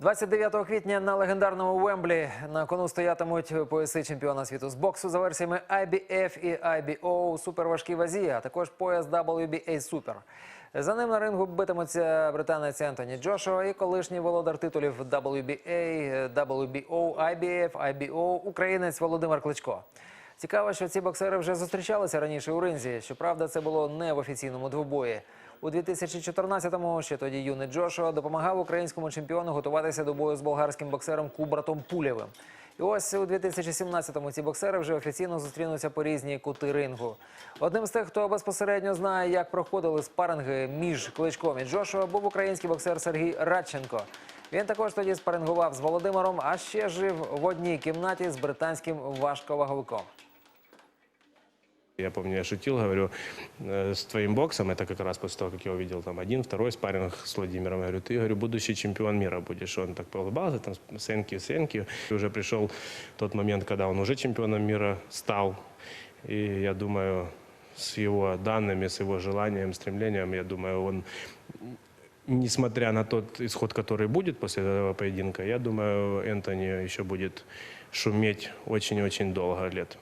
29 квітня на легендарному Вемблі на кону стоятимуть пояси чемпіона світу з боксу за версіями IBF і IBO у суперважкій вазі, а також пояс WBA Super. За ним на рингу битимуться британець Ентоні Джошуа і колишній володар титулів WBA, WBO, IBF, IBO, українець Володимир Кличко. Цікаво, що ці боксери вже зустрічалися раніше у ринзі. Щоправда, це було не в офіційному двобої. У 2014-му ще тоді юний Джошуа допомагав українському чемпіону готуватися до бою з болгарським боксером Кубратом Пулєвим. І ось у 2017-му ці боксери вже офіційно зустрінуться по різні кути рингу. Одним з тих, хто безпосередньо знає, як проходили спаринги між Кличком і Джошуа, був український боксер Сергій Радченко. Він також тоді спарингував з Володимиром, а ще жив в одній кімнаті з британським важковаговиком. Я помню, я шутил, говорю, э, с твоим боксом, это как раз после того, как я увидел там один, второй спарринг с Владимиром, я говорю, ты, говорю, будущий чемпион мира будешь. Он так поулыбался, там, сенки, сенки. И уже пришел тот момент, когда он уже чемпионом мира стал. И я думаю, с его данными, с его желанием, стремлением, я думаю, он несмотря на тот исход, который будет после этого поединка, я думаю, Энтони еще будет шуметь очень-очень долго лет.